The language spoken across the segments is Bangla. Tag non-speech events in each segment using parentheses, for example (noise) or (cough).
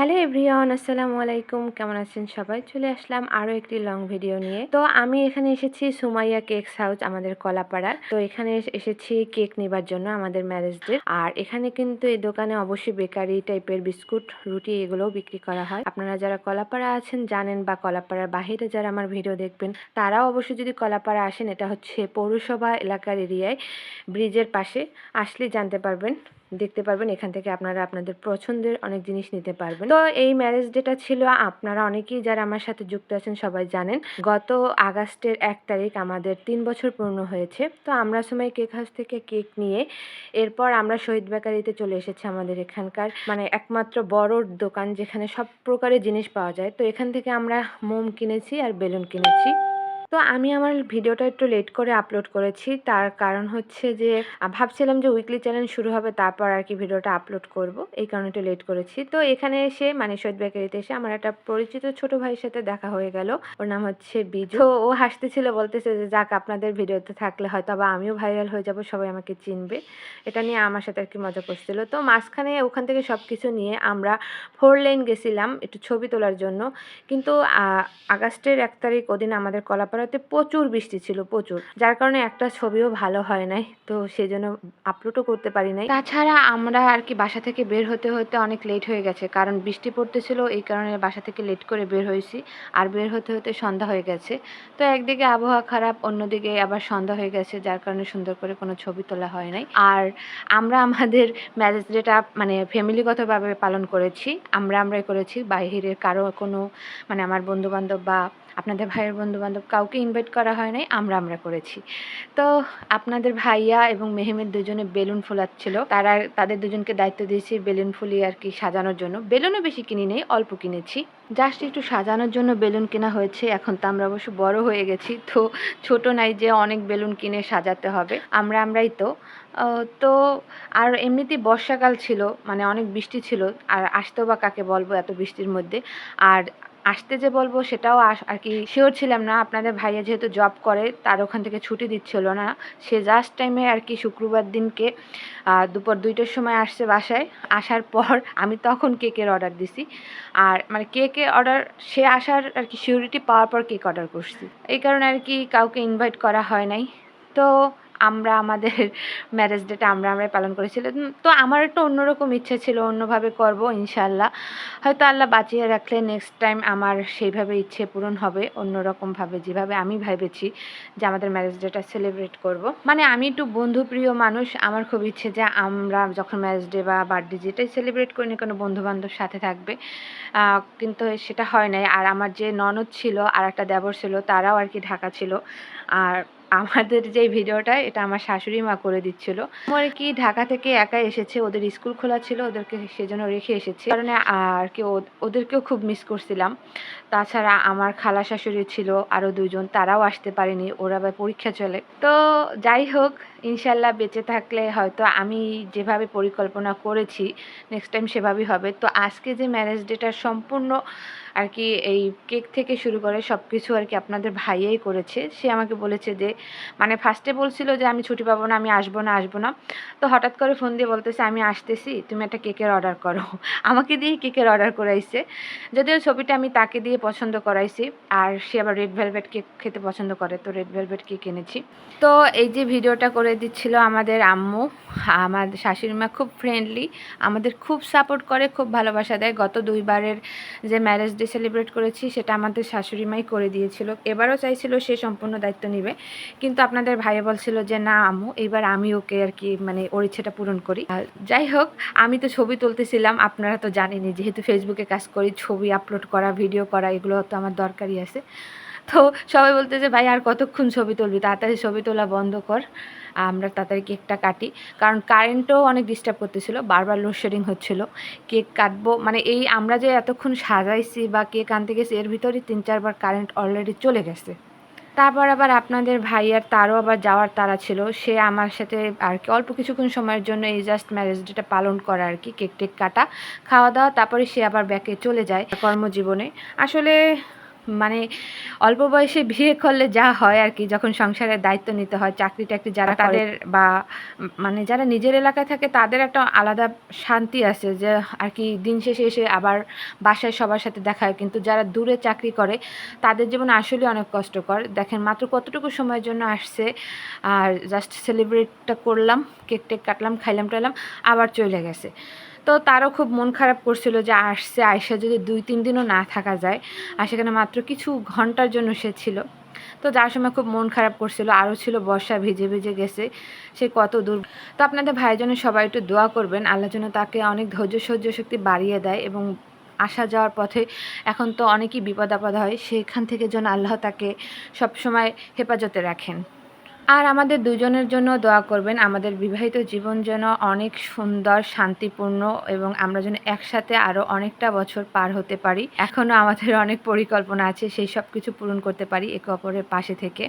হ্যালো এভরিওয়ান, আসসালামু আলাইকুম। কেমন আছেন সবাই? চলে আসলাম আরও একটি লং ভিডিও নিয়ে। তো আমি এখানে এসেছি সুমাইয়া কেকস হাউস আমাদের কলাপাড়ার। তো এখানে এস- এসেছি কেক নেবার জন্য আমাদের ম্যারেজ ডে আর এখানে কিন্তু এই দোকানে অবশ্যই বেকারি টাইপের বিস্কুট, রুটি এগুলোও বিক্রি করা হয়। আপনারা যারা কলাপাড়া আছেন, জানেন বা কলাপাড়ার বাহিরে যারা আমার ভিডিও দেখবেন, তারাও অবশ্যই যদি কলাপাড়া আসেন, এটা হচ্ছে পৌরসভা এলাকার এরিয়ায়, ব্রিজের পাশে, আসলেই জানতে পারবেন। দেখতে পারবেন, এখান থেকে আপনারা আপনাদের পছন্দের অনেক জিনিস নিতে পারবেন। তো এই ম্যারেজ ডেটা ছিল, আপনারা অনেকেই যারা আমার সাথে যুক্ত আছেন সবাই জানেন, গত আগস্টের এক তারিখ আমাদের তিন বছর পূর্ণ হয়েছে। তো আমরা সময় কেক হাউস থেকে কেক নিয়ে এরপর আমরা শহীদ বেকারিতে চলে এসেছি আমাদের এখানকার মানে একমাত্র বড় দোকান যেখানে সব প্রকারের জিনিস পাওয়া যায়। তো এখান থেকে আমরা মোম কিনেছি আর বেলুন কিনেছি। তো আমি আমার ভিডিওটা একটু লেট করে আপলোড করেছি। তার কারণ হচ্ছে যে ভাবছিলাম যে উইকলি চ্যানেল শুরু হবে, তারপর আর কি ভিডিওটা আপলোড করব। এই কারণে একটু লেট করেছি। তো এখানে এসে মানে শহীদ বেকারিতে এসে আমার একটা পরিচিত ছোট ভাইয়ের সাথে দেখা হয়ে গেল। ওর নাম হচ্ছে বিজু। ও হাসতেছিল, বলতেছে যে, যাক, আপনাদের ভিডিওতে থাকলে হয়তো বা আমিও ভাইরাল হয়ে যাব, সবাই আমাকে চিনবে। এটা নিয়ে আমার সাথে আর কি মজা করছিল। তো মাঝখানে ওখান থেকে সব কিছু নিয়ে আমরা ফোর লেন গেছিলাম, একটু ছবি তোলার জন্য। কিন্তু আগস্টের এক তারিখ ওদিন আমাদের কলাপাড়াতে প্রচুর বৃষ্টি ছিল, প্রচুর। যার কারণে একটা ছবিও ভালো হয় নাই, তো সেই জন্য আপলোডও করতে পারি নাই। তাছাড়া আমরা আর কি বাসা থেকে বের হতে হতে অনেক লেট হয়ে গেছে, কারণ বৃষ্টি পড়তেছিল, এই কারণে বাসা থেকে লেট করে বের হয়েছি, আর বের হতে হতে সন্ধ্যা হয়ে গেছে। তো একদিকে আবহাওয়া খারাপ, অন্যদিকে আবার সন্ধ্যা হয়ে গেছে, যার কারণে সুন্দর করে কোনো ছবি তোলা হয় নাই। আর আমরা আমাদের ম্যারেজ ডেটা মানে ফ্যামিলিগতভাবে পালন করেছি, আমরা আমরাই করেছি, বাইরের কারও কোনো মানে আমার বন্ধু বান্ধব বা আপনাদের ভাইয়ের বন্ধু বান্ধব কাউকে ইনভাইট করা হয় নাই, আমরা আমরা করেছি। তো আপনাদের ভাইয়া এবং মেহেমের দুজনে বেলুন ফোলাচ্ছিল। তারা, তাদের দুজনকে দায়িত্ব দিয়েছি বেলুন ফুলিয়ে আর কি সাজানোর জন্য। বেলুনও বেশি কিনি নেই, অল্প কিনেছি। জাস্ট একটু সাজানোর জন্য বেলুন কেনা হয়েছে, এখন তো আমরা অবশ্য বড় হয়ে গেছি, তো ছোট নাই যে অনেক বেলুন কিনে সাজাতে হবে। আমরা আমরাই তো। তো আর এমনিতে বর্ষাকাল ছিল মানে অনেক বৃষ্টি ছিল, আর আসতেও বা কাকে বলব এত বৃষ্টির মধ্যে। আর আসতে যে বলব সেটাও আর কি শিওর ছিলাম না। আপনাদের ভাইয়া যেহেতু জব করে, তার ওখান থেকে ছুটি দিচ্ছিল না। সে জাস্ট টাইমে আর কি শুক্রবার দিনকে দুপুর দুইটার সময় আসছে বাসায়। আসার পর (laughs) আমি তখন কেকের অর্ডার দিছি। আর মানে কেকের অর্ডার সে আসার আর কি সিউরিটি পাওয়ার পর কেক অর্ডার করছি। এই কারণে আর কি কাউকে ইনভাইট করা হয় নাই। তো আমরা আমাদের (laughs) ম্যারেজ ডেটা আমরা আমরাই পালন করেছিলাম তো আমার একটা অন্যরকম ইচ্ছে ছিল, অন্যভাবে করব ইনশাল্লাহ হয়তো আল্লাহ বাঁচিয়ে রাখলে নেক্সট টাইম আমার সেইভাবে ইচ্ছে পূরণ হবে, অন্যরকমভাবে যেভাবে আমি ভেবেছি যে আমাদের ম্যারেজ ডেটা সেলিব্রেট করব। মানে আমি একটু বন্ধুপ্রিয় মানুষ, আমার খুব ইচ্ছে যে আমরা যখন ম্যারেজ ডে বা বার্থডে যেটাই সেলিব্রেট করি না কোনো, বন্ধুবান্ধব সাথে থাকবে। কিন্তু সেটা হয় নাই। আর আমার যে ননদ ছিল আর একটা দেবর ছিল, তারাও আর কি ঢাকা ছিল। আর আমাদের যে ভিডিওটা, এটা আমার শাশুড়ি মা করে দিচ্ছিল। আমার কি, ঢাকা থেকে একা এসেছে, ওদের স্কুল খোলা ছিল, ওদেরকে সেজন্য রেখে এসেছে। কারণে আর কি ওদেরকেও খুব মিস করছিলাম। তাছাড়া আমার খালা শাশুড়ি ছিল আরও দুজন তারাও আসতে পারেনি, ওরা আবার পরীক্ষা চলে। তো যাই হোক, ইনশাল্লাহ বেঁচে থাকলে হয়তো আমি যেভাবে পরিকল্পনা করেছি নেক্সট টাইম সেভাবেই হবে। তো আজকে যে ম্যারেজ ডেটা সম্পূর্ণ আর কি এই কেক থেকে শুরু করে সব কিছু আর কি আপনাদের ভাইয়াই করেছে। সে আমাকে বলেছে যে মানে ফার্স্টে বলছিল যে, আমি ছুটি পাবো না, আমি আসব না আসব না। তো হঠাৎ করে ফোন দিয়ে বলতেছে, আমি আসতেছি, তুমি একটা কেকের অর্ডার করো। (laughs) আমাকে দিয়ে কেকের অর্ডার করাইছে। যদিও ছবিটা আমি তাকে দিয়ে পছন্দ করাইছি, আর সে আবার রেড ভেলভেট কেক খেতে পছন্দ করে, তো রেড ভেলভেট কেক এনেছি। তো এই যে ভিডিওটা করে দিচ্ছিল আমাদের আম্মু আমাদের শাশুড়ি মা খুব ফ্রেন্ডলি আমাদের খুব সাপোর্ট করে, খুব ভালোবাসা দেয়। গত দুইবারের যে ম্যারেজ ডে সেলিব্রেট করেছি, সেটা আমাদের শাশুড়ি মাই করে দিয়েছিল। এবারও চাইছিল সে সম্পূর্ণ দায়িত্ব নেবে। কিন্তু আপনাদের ভাইয়া বলছিল যে, না আমু এবার আমি ওকে আর কি মানে ওর ইচ্ছেটা পূরণ করি। যাই হোক, আমি তো ছবি তুলতেছিলাম, আপনারা তো জানেনি যেহেতু ফেসবুকে কাজ করি, ছবি আপলোড করা ভিডিও করা, এগুলো তো আমার দরকারই আছে। তো সবাই বলতে যে, ভাই, আর কতক্ষণ ছবি তুলবি? তাড়াতাড়ি ছবি তোলা বন্ধ কর, আমরা তাড়াতাড়ি কেকটা কাটি। কারণ কারেন্টও অনেক ডিস্টার্ব করতেছিল, বারবার লোডশেডিং হচ্ছিল। কেক কাটবো মানে এই আমরা যে এতক্ষণ সাজাইছি বা কেক আনতে গেছি, এর ভিতরেই তিন, চারবার কারেন্ট অলরেডি চলে গেছে। তারপর আবার আপনাদের ভাইয়ার তারও আবার যাওয়ার তারা ছিল। সে আমার সাথে আর কি, অল্প কিছুক্ষণ সময়ের জন্য এই জাস্ট ম্যারেজ ডেটা পালন করা আর কি, কেক টেক কাটা, খাওয়া দাওয়া, তারপরে সে আবার ব্যাকে চলে যায় কর্মজীবনে। আসলে মানে অল্প বয়সে বিয়ে করলে যা হয় আর কি যখন সংসারের দায়িত্ব নিতে হয় চাকরি টাকরি যারা তাদের বা মানে যারা নিজের এলাকায় থাকে তাদের একটা আলাদা শান্তি আছে যে আর কি দিন শেষে এসে আবার বাসায় সবার সাথে দেখা হয়। কিন্তু যারা দূরে চাকরি করে তাদের জীবন আসলে অনেক কষ্টকর। দেখেন মাত্র কতটুকু সময়ের জন্য আসছে আর জাস্ট সেলিব্রেটটা করলাম কেক টেক কাটলাম খাইলাম টাইলাম আবার চলে গেছে। তো তারও খুব মন খারাপ করছিল যে আসছে আয়সা যদি দুই, তিন দিনও না থাকা যায়, আর সেখানে মাত্র কিছু ঘণ্টার জন্য সে ছিল। তো যার সময় খুব মন খারাপ করছিল, আরও ছিল বর্ষা ভিজে ভিজে গেছে, সে কত দূর। তো আপনাদের ভাইয়ের জন্য সবাই একটু দোয়া করবেন, আল্লাহ যেন তাকে অনেক ধৈর্য, সহ্য শক্তি বাড়িয়ে দেয় এবং আসা যাওয়ার পথে এখন তো অনেকই বিপদ আপদ হয়, সেখান থেকে যেন আল্লাহ তাকে সবসময় হেফাজতে রাখেন। আর আমাদের দুজনের জন্য দোয়া করবেন, আমাদের বিবাহিত জীবন যেন অনেক সুন্দর, শান্তিপূর্ণ এবং আমরা যেন একসাথে আরও অনেকটা বছর পার হতে পারি। এখনও আমাদের অনেক পরিকল্পনা আছে, সেই সব কিছু পূরণ করতে পারি একে অপরের পাশে থেকে।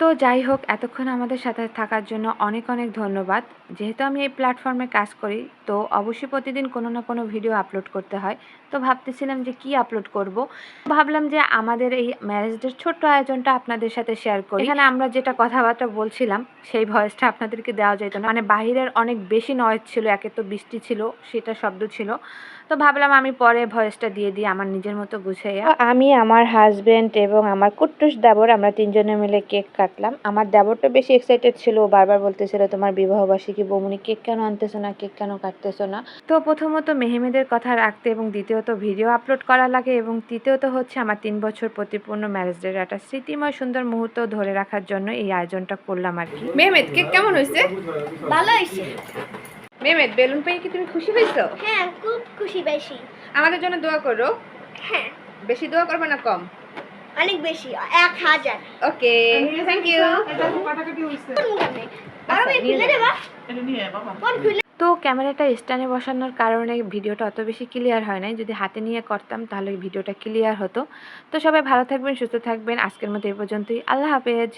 তো যাই হোক, এতক্ষণ আমাদের সাথে থাকার জন্য অনেক অনেক ধন্যবাদ। যেহেতু আমি এই প্ল্যাটফর্মে কাজ করি, তো অবশ্যই প্রতিদিন কোনো না কোনো ভিডিও আপলোড করতে হয়। তো ভাবতেছিলাম যে কি আপলোড করব? ভাবলাম যে আমাদের এই ম্যারেজদের ছোট্ট আয়োজনটা আপনাদের সাথে শেয়ার করি। এখানে আমরা যেটা কথাবার্তা বলছিলাম সেই ভয়েসটা আপনাদেরকে দেওয়া যেত না। মানে বাহিরের অনেক বেশি নয়েজ ছিল একে তো বৃষ্টি ছিল সেটা শব্দ ছিল। তো ভাবলাম আমি পরে ভয়েসটা দিয়ে দিই আমার নিজের মতো গুছাইয়া আমি আমার হাজবেন্ড এবং আমার কুট্টুস দেবর আমরা তিনজনে মিলে কেক কাটলাম। আমার দেবরটা বেশি এক্সাইটেড ছিল বারবার বলতেছিল তোমার বিবাহবার্ষিকী বৌমনি কেক কেন আনতেছো না কেক কেন কাটতেছো না? তো প্রথমত মেহেমেদের কথা রাখতে এবং দ্বিতীয়ত ভিডিও আপলোড করা লাগে এবং তৃতীয়ত হচ্ছে আমার তিন বছর প্রতিপূর্ণ ম্যারেজ ডের একটা স্মৃতিময় সুন্দর মুহূর্ত ধরে রাখার জন্য এই আয়োজনটা করলাম আর কি। মেহমেদ কেক কেমন হয়েছে? ভালো হয়েছে। মেহমেদ বেলুন পেয়ে কি তুমি খুশি হয়েছো? হ্যাঁ খুব খুশি বেশি আমাদের জন্য দোয়া করো। হ্যাঁ। বেশি দোয়া করবে না কম? অনেক বেশি এক হাজার। ওকে থ্যাংক ইউ ফোন খুলে তো ক্যামেরাটা স্ট্যান্ডে বসানোর কারণে ভিডিওটা অত বেশি ক্লিয়ার হয় নাই। যদি হাতে নিয়ে করতাম তাহলে ভিডিওটা ক্লিয়ার হতো। তো সবাই ভালো থাকবেন সুস্থ থাকবেন। আজকের মতো এই পর্যন্তই। আল্লাহ হাফেজ।